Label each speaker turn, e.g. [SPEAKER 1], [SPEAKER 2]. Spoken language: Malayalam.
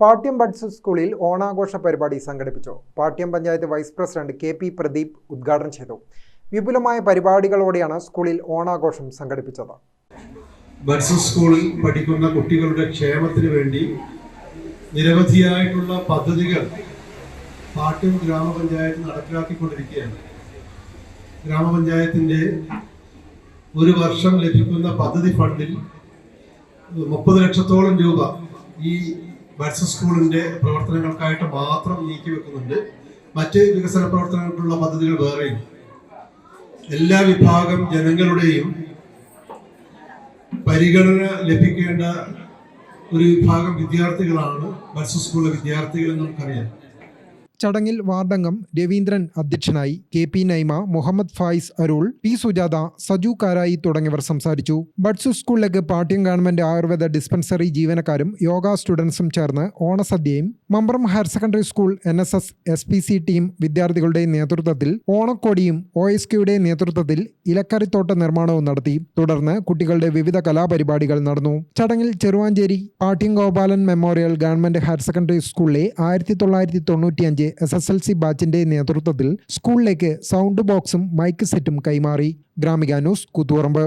[SPEAKER 1] പാട്യം ബഡ്സ് സ്കൂളിൽ ഓണാഘോഷ പരിപാടി സംഘടിപ്പിച്ചു. Pattiam panchayat vice president K P Pradeep ഉദ്ഘാടനം ചെയ്തു. വിപുലമായ പരിപാടികളോടെയാണ് സ്കൂളിൽ ഓണാഘോഷം സംഘടിപ്പിച്ചത്.
[SPEAKER 2] ബഡ്സ് സ്കൂളിൽ പഠിക്കുന്ന കുട്ടികളുടെ ക്ഷേമത്തിന് വേണ്ടി നിരവധിയായിട്ടുള്ള പദ്ധതികൾ പാട്യം ഗ്രാമപഞ്ചായത്ത് നടപ്പിലാക്കിക്കൊണ്ടിരിക്കുകയാണ്. ഗ്രാമപഞ്ചായത്തിന്റെ ഒരു വർഷം ലഭിക്കുന്ന പദ്ധതി ഫണ്ടിൽ മുപ്പത് ലക്ഷത്തോളം രൂപ ഈ ബഡ്സ് സ്കൂളിന്റെ പ്രവർത്തനങ്ങൾക്കായിട്ട് മാത്രം നീക്കി വെക്കുന്നുണ്ട്. മറ്റ് വികസന പ്രവർത്തനങ്ങൾക്കുള്ള പദ്ധതികൾ വേറെയും. എല്ലാ വിഭാഗം ജനങ്ങളുടെയും പരിഗണന ലഭിക്കേണ്ട ഒരു വിഭാഗം വിദ്യാർത്ഥികളാണ് ബഡ്സ് സ്കൂളിലെ വിദ്യാർത്ഥികൾ എന്ന് നമുക്കറിയാം.
[SPEAKER 1] ചടങ്ങിൽ വാർഡംഗം രവീന്ദ്രൻ അധ്യക്ഷനായി K P Naima Muhammad Fayis Arul P Sujatha Saju Karayi തുടങ്ങിയവർ സംസാരിച്ചു. ബഡ്സു സ്കൂളിലേക്ക് പാട്യം ഗവൺമെന്റ് ആയുർവേദ ഡിസ്പെൻസറി ജീവനക്കാരും യോഗ സ്റ്റുഡൻസും ചേർന്ന് ഓണസദ്യയും Mambram higher secondary school N S S S P C team വിദ്യാർത്ഥികളുടെ നേതൃത്വത്തിൽ ഓണക്കോടിയും ഒ എസ് കെയുടെ നേതൃത്വത്തിൽ ഇലക്കറിത്തോട്ട നിർമ്മാണവും നടത്തി. തുടർന്ന് കുട്ടികളുടെ വിവിധ കലാപരിപാടികൾ നടന്നു. ചടങ്ങിൽ Cheruvanchery Pattiam Gopalan memorial government higher secondary സ്കൂളിലെ ആയിരത്തി തൊള്ളായിരത്തി തൊണ്ണൂറ്റിയഞ്ച് എസ് എസ് എൽ സി ബാച്ചിന്റെ നേതൃത്വത്തിൽ സ്കൂളിലേക്ക് സൗണ്ട് ബോക്സും മൈക്ക് സെറ്റും കൈമാറി. ഗ്രാമിക ന്യൂസ് കൂത്തുപറമ്പ്.